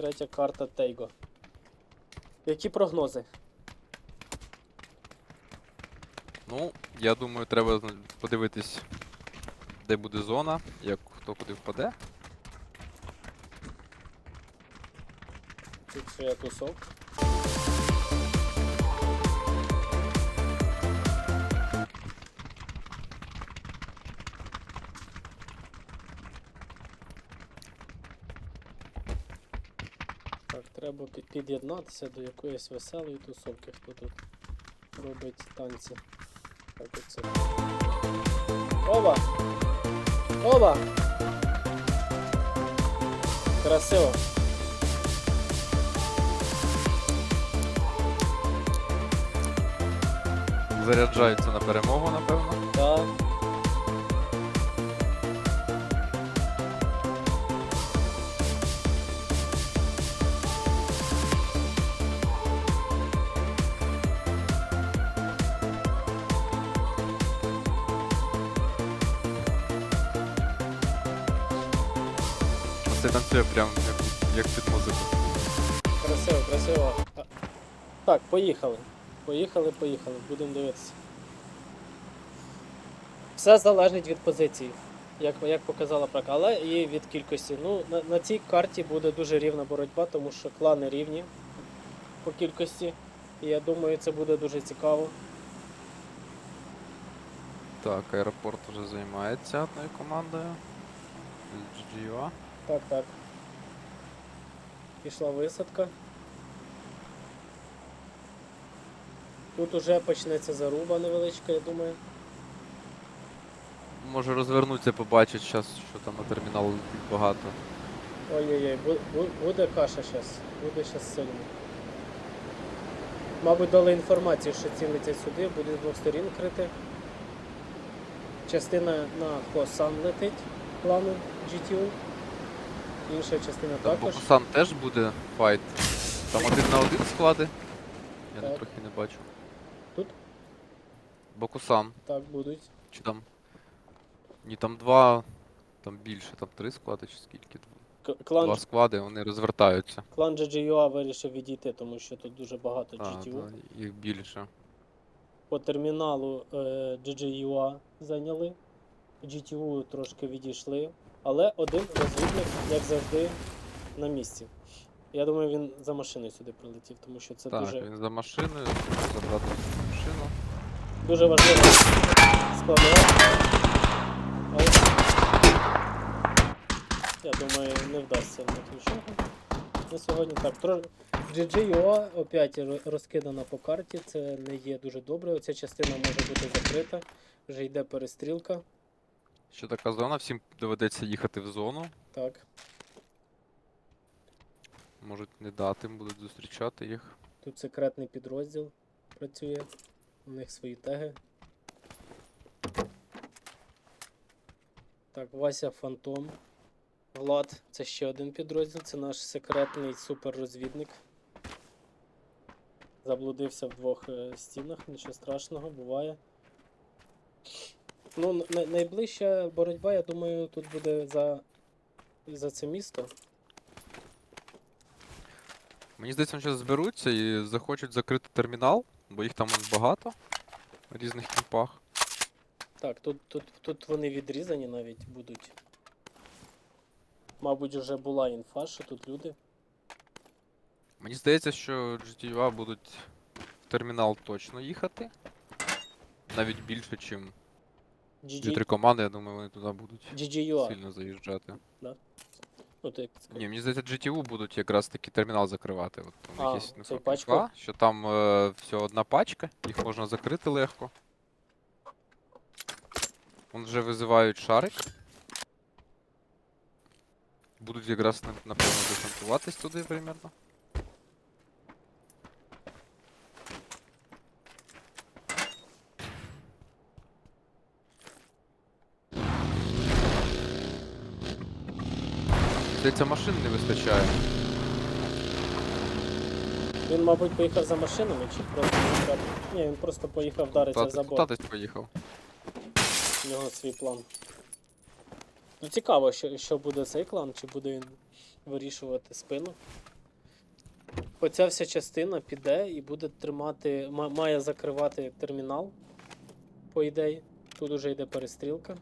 Третя карта Тейго. Які прогнози? Ну, я думаю, треба подивитись, де буде зона, як хто куди впаде. Тут ще є тусок. Під'єднатися до якоїсь веселої тусовки, хто тут робить танці. Так, оце. Оба! Оба! Красиво! Заряджаються на перемогу, напевно. Так. Це танцює прям як, як під музику. Красиво, красиво. Так, поїхали. Поїхали, поїхали. Будемо дивитися. Все залежить від позиції, як, як показала практика, але і від кількості. Ну, на, на цій карті буде дуже рівна боротьба, тому що клани рівні по кількості. І я думаю, це буде дуже цікаво. Так, аеропорт вже займається одною командою. GGUA. Так, так. Пішла висадка. Тут уже почнеться заруба невеличка, я думаю. Може розвернуться, побачить зараз, що там на термінал багато. Ой-ой-ой, бу- бу- буде каша зараз. Буде зараз сильно. Мабуть, дали інформацію, що ці летять сюди, буде з двох сторін крити. Частина на Косан летить плану GTU. Інша частина Там також. Бокусан теж буде файт. Там один на один склади. Я Так. трохи не бачу. Тут? Бокусан. Так, будуть. Чи там. Ні, там два. Там більше, там три склади чи скільки. К- Клан, Два склади, вони розвертаються. клан GGUA вирішив відійти, тому що тут дуже багато А, GTU. да, їх більше. По терміналу е, GGUA зайняли, GTU трошки відійшли, але один розвідник, як завжди, на місці. Я думаю, він за машиною сюди прилетів, тому що це так, дуже, він за машиною, забрати машину. дуже складова. Але я думаю, не вдасться нічого. На сьогодні так. Тро... GGUA опять розкидана по карті, це не є дуже добре. Оця частина може бути закрита, вже йде перестрілка. Що така зона, всім доведеться їхати в зону. Так, Можуть не дати, будуть зустрічати їх. тут секретний підрозділ працює, у них свої теги. Так, Вася Фантом. Влад, це ще один підрозділ, це наш секретний суперрозвідник. Заблудився в двох е, стінах, нічого страшного, буває. Ну, най- найближча боротьба, я думаю, тут буде за, за це місто. Мені здається, вони зараз зберуться і захочуть закрити термінал, бо їх там багато в різних кімпах. Так, тут, тут, тут вони відрізані навіть будуть. Мабуть, вже була інфа, що тут люди. Мені здається, що GTUA будуть в термінал точно їхати. Навіть більше, ніж дві-три GG, команди, я думаю, вони туди будуть GGUA. сильно заїжджати. Ну, ти як сказав. Ні, мені здається, GTU будуть якраз таки термінал закривати. От у А, них є цей інфа пачку? прийшла, що там е, всього одна пачка, їх можна закрити легко. Вон вже визивають шарик. Будуть якраз на- напевно десантуватись туди примерно. Здається, машин не вистачає. Він, мабуть, поїхав за машинами чи просто не треба? Ні, він просто поїхав вдаритися в забор. куда поїхав? У нього свій план. Ну цікаво, що, що буде цей клан, чи буде він вирішувати спину. Оця вся частина піде і буде тримати, має закривати термінал, по ідеї. Тут уже йде перестрілка.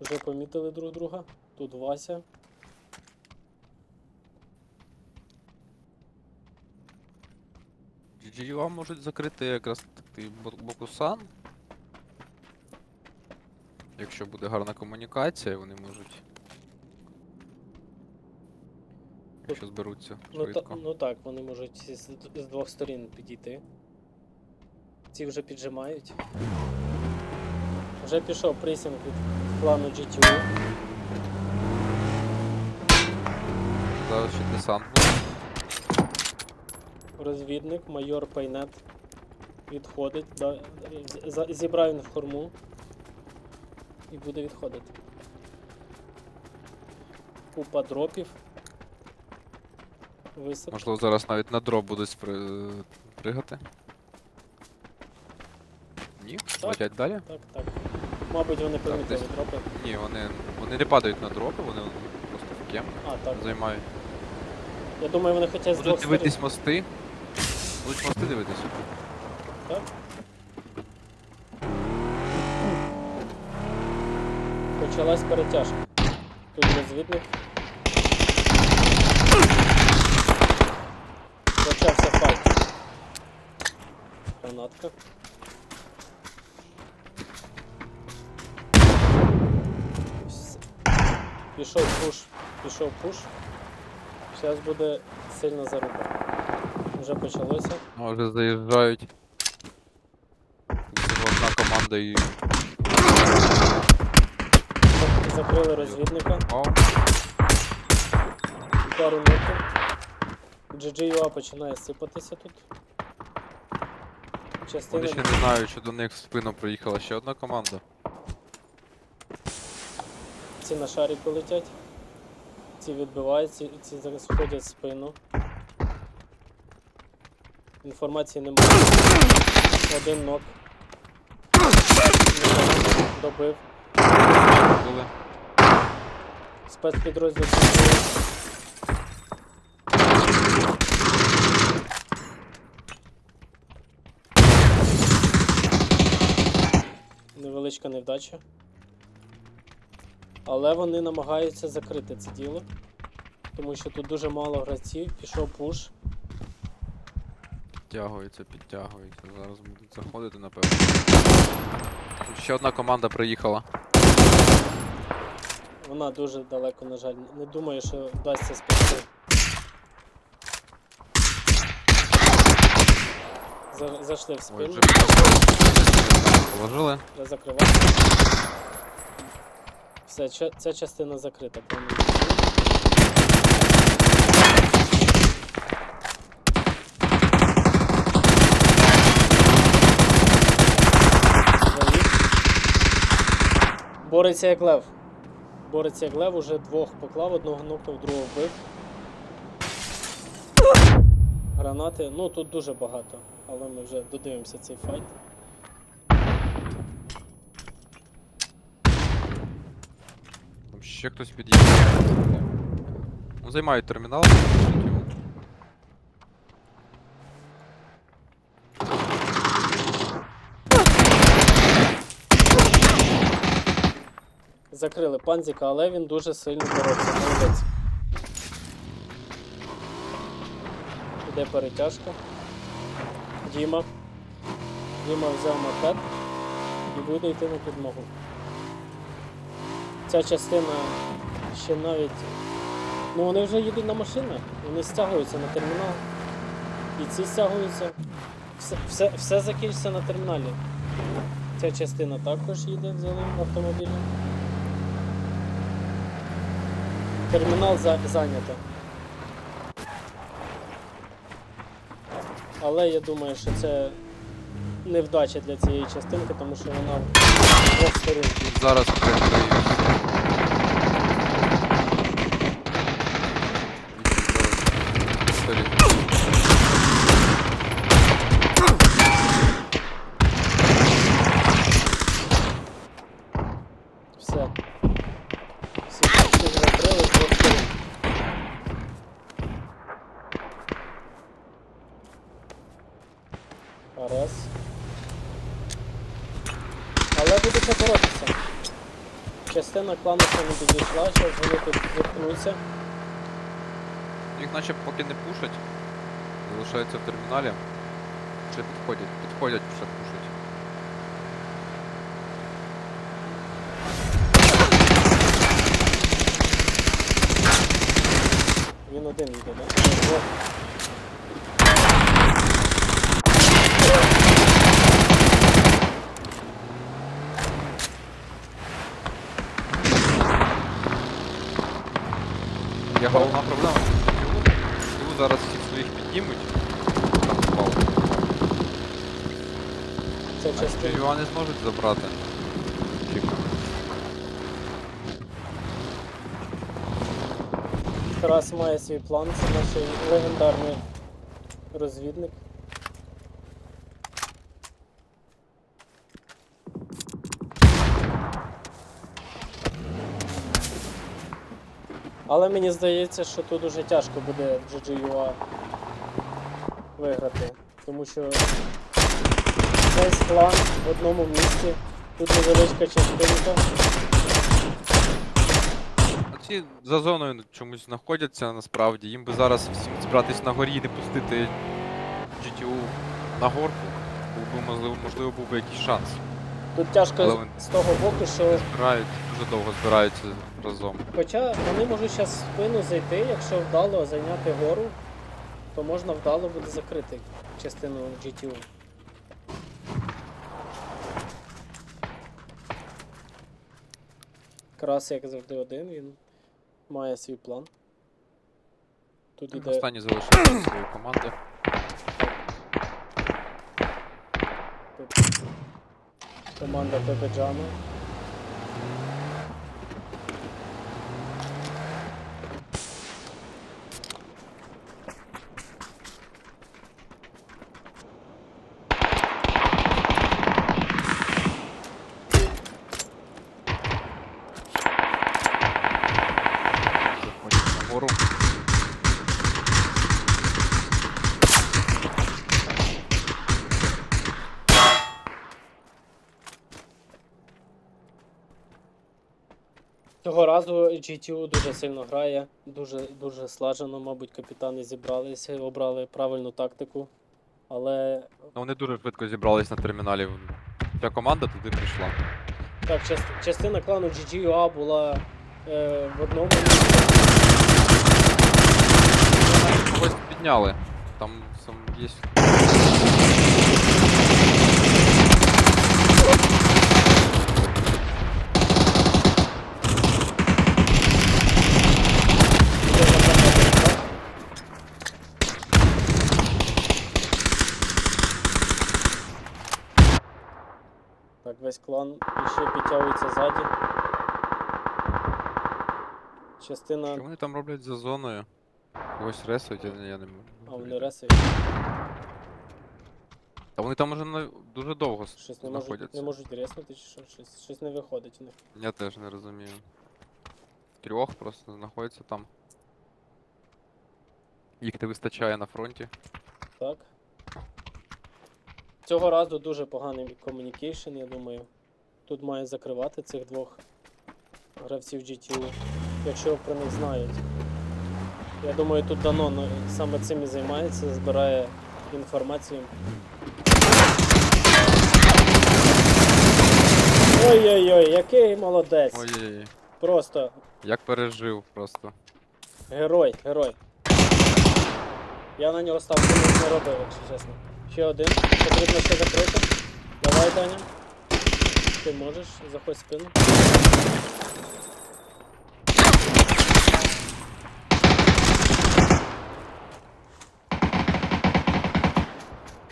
Вже помітили друг друга. Тут Вася. GGUA можуть закрити якраз такий Бо- Бокусан. Якщо буде гарна комунікація, вони можуть. Якщо зберуться Ну, та, ну так, вони можуть з, з двох сторін підійти. Ці вже піджимають. Вже пішов пресінг від плану GTU. Зараз ще десант. Розвідник, майор Пайнет відходить. Да, за- зібрав він в хорму і буде відходити. Купа дропів. Високо. Можливо, зараз навіть на дроп будуть спри- пригати. Ні? Летять далі? Так, так. Мабуть, вони помітили десь. дропи. Ні, вони, вони не падають на дропи, вони просто в кем А, так. займають. Я думаю, вони хочуть з Будуть двох сторін. дивитись мости. Будуть мости дивитись. Так? Почалась перетяжка. Тут розвідник. Почався файт. Гранатка. Пішов пуш. Пішов пуш. Зараз буде сильна заруба. Вже почалося. Може заїжджають. Всього одна команда і. Закрили розвідника. О, Пару метрів. GGUA починає сипатися тут. Частина вони ще не знають, що до них в спину приїхала ще одна команда. Ці на шаріку летять. Ці відбивають, ці, ці зараз входять в спину. Інформації немає. Один нок. Непогано. Добив. Були. Спецпідрозділ. Невеличка невдача. Але вони намагаються закрити це діло. Тому що тут дуже мало гравців, пішов пуш. Підтягуються, підтягуються. Зараз будуть заходити, напевно. Тут ще одна команда приїхала. Вона дуже далеко, на жаль. Не думаю, що вдасться спасти. За- Зайшли в Ой, спину. вже положили. Я закриваю. Все, ця частина закрита. Бореться як лев. Бореться як лев, уже двох поклав, одного нокнув, другого вбив. Гранати. Ну тут дуже багато, але ми вже додивимося цей файт. Ще хтось під'їхав. Ну, займають термінал. Закрили панзіка, але він дуже сильно бореться. Молодець. Іде перетяжка. Діма. Діма взяв мопед і буде йти на підмогу. Ця частина ще навіть. Ну вони вже їдуть на машинах, вони стягуються на термінал. І ці стягуються. Все, все, все закінчиться на терміналі. Ця частина також їде зеленим автомобілем. Термінал за, зайнято. Але я думаю, що це невдача для цієї частинки, тому що вона з двох. Зараз прикриють. все. все всі закрили просто. Раз. Але буду ще боротися. Частина клану ще не підійшла, зараз вони тут зіткнуться. Їх наче поки не пушать. Залишаються в терміналі. Ще підходять, підходять, ще пушать. Один йде? Ні, головна проблема. Його зараз всіх своїх піднімуть. Там впав. Це частина. його не зможуть забрати. Чіпно. Тарас має свій план, це наш легендарний розвідник. Але мені здається, що тут дуже тяжко буде GGUA виграти. Тому що весь план в одному місці, тут невеличка частинка. Ці за зоною чомусь знаходяться насправді. Їм би зараз всім збиратись на горі і не пустити GTU на горку. Був би можливо, можливо був би якийсь шанс. Тут тяжко Але з- вони- з того боку, що Збирають, дуже довго збираються разом. Хоча вони можуть зараз в спину зайти, якщо вдало зайняти гору, то можна вдало буде закрити частину GTU. Крас, як завжди, один, він має свій план. Тут іде Останні залишилися своєї команди. команда Пепе Джама. Заходять на гору. Цього GTU дуже сильно грає, дуже, дуже слажено, мабуть, капітани зібралися, обрали правильну тактику. Але Ну, вони дуже швидко зібрались на терміналі. Вся команда туди прийшла. так, частина клану GGUA була е, в одному місці. Когось підняли. Там сам є. Іде запасати, так? Так, весь клан іще підтягується ззаді. Частина. Що вони там роблять за зоною? Когось ресують, я, я не можу. А вони ресують. Та вони там уже на- дуже довго с- Щось не можуть, знаходяться. не можуть резнути, чи що? Щось, щось не виходить у них. Я теж не розумію. Трьох просто знаходяться там. Їх не вистачає на фронті. Так. Цього разу дуже поганий комунікейшн, я думаю. Тут має закривати цих двох гравців GTU, якщо про них знають. Я думаю, тут Данон е, саме цим і займається, збирає інформацію. Ой-ой-ой, який молодець! Ой-ой-ой. Просто Як пережив просто. Герой, герой. Я на нього ставку не робив, якщо чесно. Ще один. Потрібно ще закрити. Давай, Даня. Ти можеш, заходь в спину.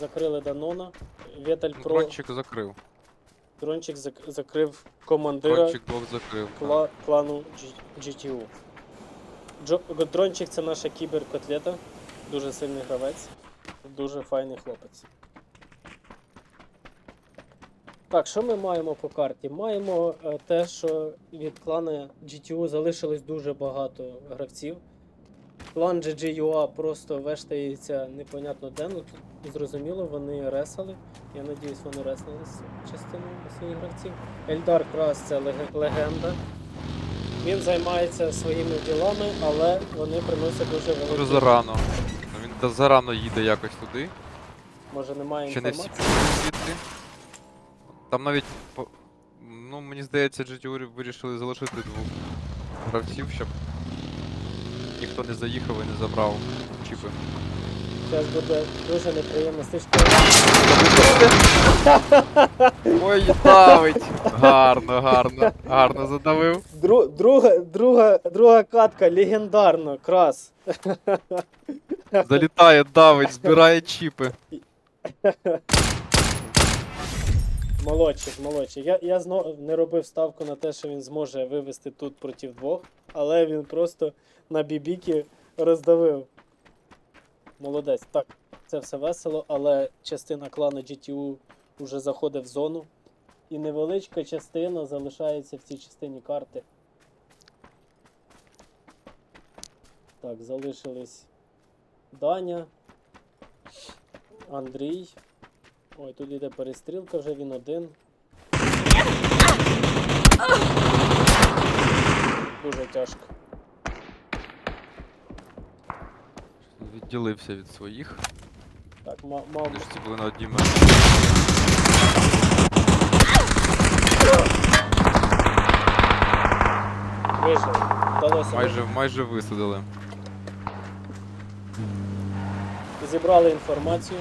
Закрили Данона. Вєталь Про. Дрончик закрив. Дрончик зак- закрив командира Дрончик двох закрив. кла- клану G- GTU. Джо, Дрончик це наша кіберкотлета. Дуже сильний гравець. Дуже файний хлопець. Так, що ми маємо по карті? Маємо е, те, що від клана GTU залишилось дуже багато гравців. Клан GGUA просто вештається непонятно де, ну зрозуміло, вони ресали. Я надіюсь, вони ресали частину своїх гравців. Ельдар Крас це леге- легенда. Він займається своїми ділами, але вони приносять дуже Дуже великі. Да- зарано їде якось туди. Може немає Ще не всі інформації. пішли звідти. Там навіть. по- Ну, мені здається, GTU вирішили залишити двох гравців, щоб ніхто не заїхав і не забрав чіпи. Зараз буде дуже неприємна стичка. Ой, давить! Гарно, гарно, гарно задавив. Дру, друга, друга, друга катка, легендарно, крас. Залітає, давить, збирає чіпи. Молодчик, молодчик. Я, я знову не робив ставку на те, що він зможе вивести тут проти двох, але він просто на бібіки роздавив. Молодець. Так, це все весело, але частина клану GTU вже заходить в зону. І невеличка частина залишається в цій частині карти. Так, залишились Даня, Андрій. Ой, тут іде перестрілка, вже він один. Дуже тяжко. Відділився від своїх. Так, ма- мав. Вони ж ці були на одній Вижив. Вдалося. Майже, майже висадили. Зібрали інформацію.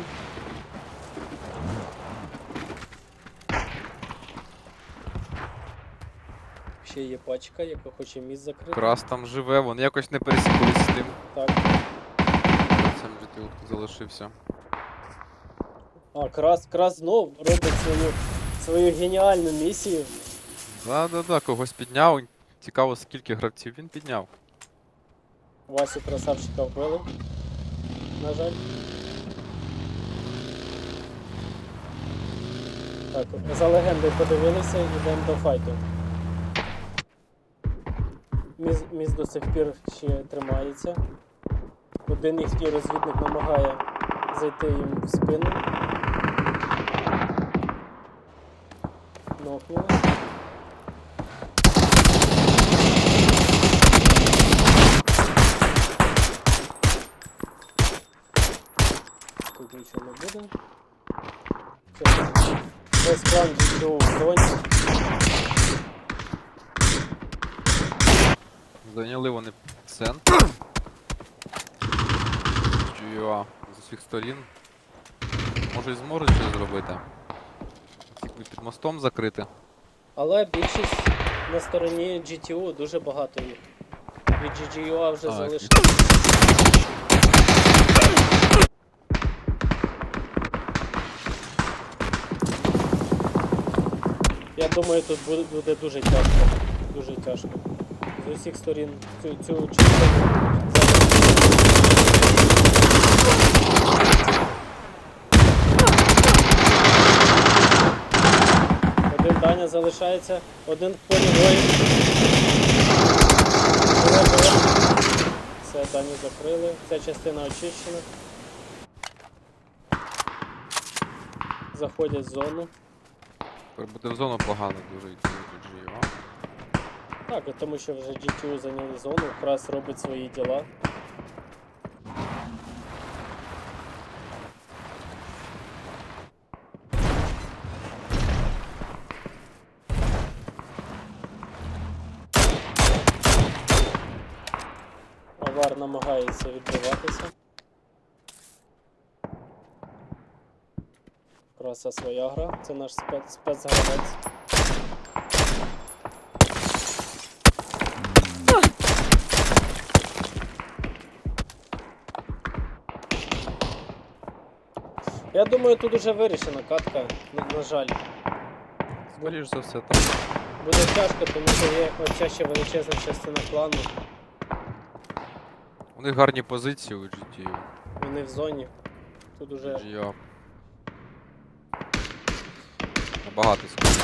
Ще є пачка, яка хоче міст закрити. Крас там живе, вони якось не пересікались з тим. Так. Цим GTU тут залишився. А, крас, крас знов робить свою, свою геніальну місію. Да-да-да, когось підняв. Цікаво, скільки гравців він підняв. Васю красавчика вбили. На жаль. Так, за легендою подивилися, йдемо до файту. Міст, міст до сих пір ще тримається. Один їхній розвідник намагає зайти їм в спину. Нокнули. Нічого не буде. Весь план GTO в зоні. Зайняли вони центр. GUA з усіх сторін. Може і зможуть щось зробити. Тільки під мостом закрити. Але більшість на стороні GTO, дуже багато їх. Від GGUA вже залишилось. Думаю, тут буде, дуже тяжко. Дуже тяжко. З усіх сторін цю, цю частину Один Даня залишається, один в полі воїн. Живе, живе. Все, Даню закрили. Ця частина очищена. Заходять в зону. Буде в зону погано дуже йти до GUA. Так, тому що вже GTU зайняли зону, якраз робить свої діла. Авар намагається відбиватися. Краса своя гра, це наш спец, спецгравець. Я думаю, тут уже вирішена катка, на, на жаль. Скоріш за все так. Буде тяжко, тому що є оця ще величезна частина клану. У них гарні позиції у GTU. Вони в зоні. Тут уже GUA. багато скільки.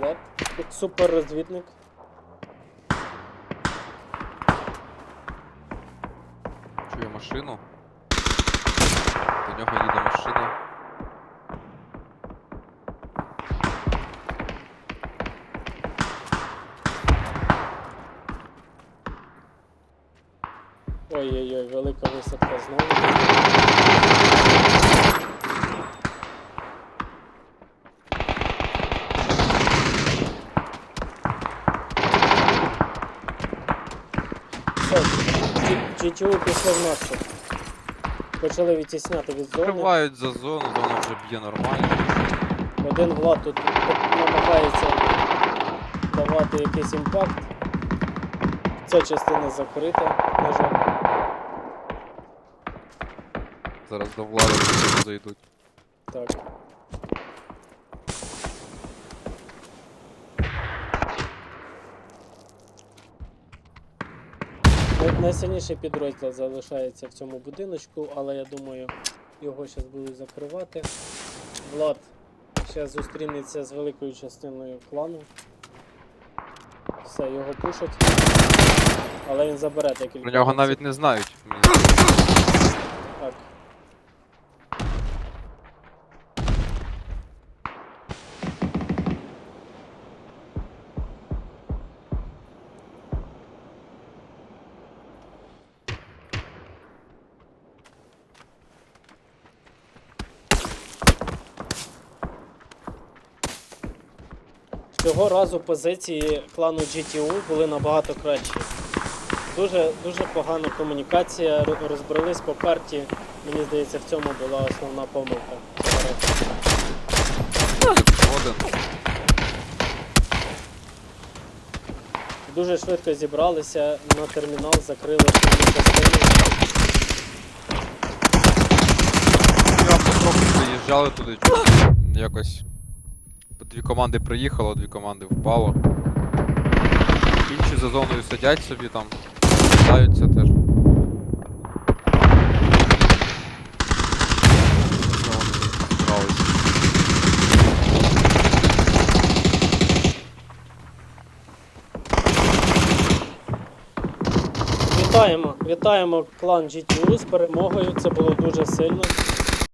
Нет, супер розвідник. Знову. Все, G- GTU пішли в наступ. Почали відтісняти від зони. Закривають за зону, зона вже б'є нормально. Один Влад тут намагається давати якийсь імпакт. Ця частина закрита, на жаль. Зараз до влади зайдуть. Так. Най- Найсильніший підрозділ залишається в цьому будиночку, але я думаю, його зараз будуть закривати. Влад зараз зустрінеться з великою частиною клану. Все, його пушать. Але він забере декілька. Про нього навіть не знають. мені Цього разу позиції клану GTU були набагато кращі. Дуже, дуже погана комунікація, ро- розбрались по карті. Мені здається, в цьому була основна помилка. Один. Дуже швидко зібралися на термінал, закрили основну частину. Я потроху приїжджали туди, чуть якось. Дві команди приїхало, дві команди впало. Інші за зоною сидять собі там, питаються теж. Вітаємо, вітаємо клан GTU з перемогою. Це було дуже сильно.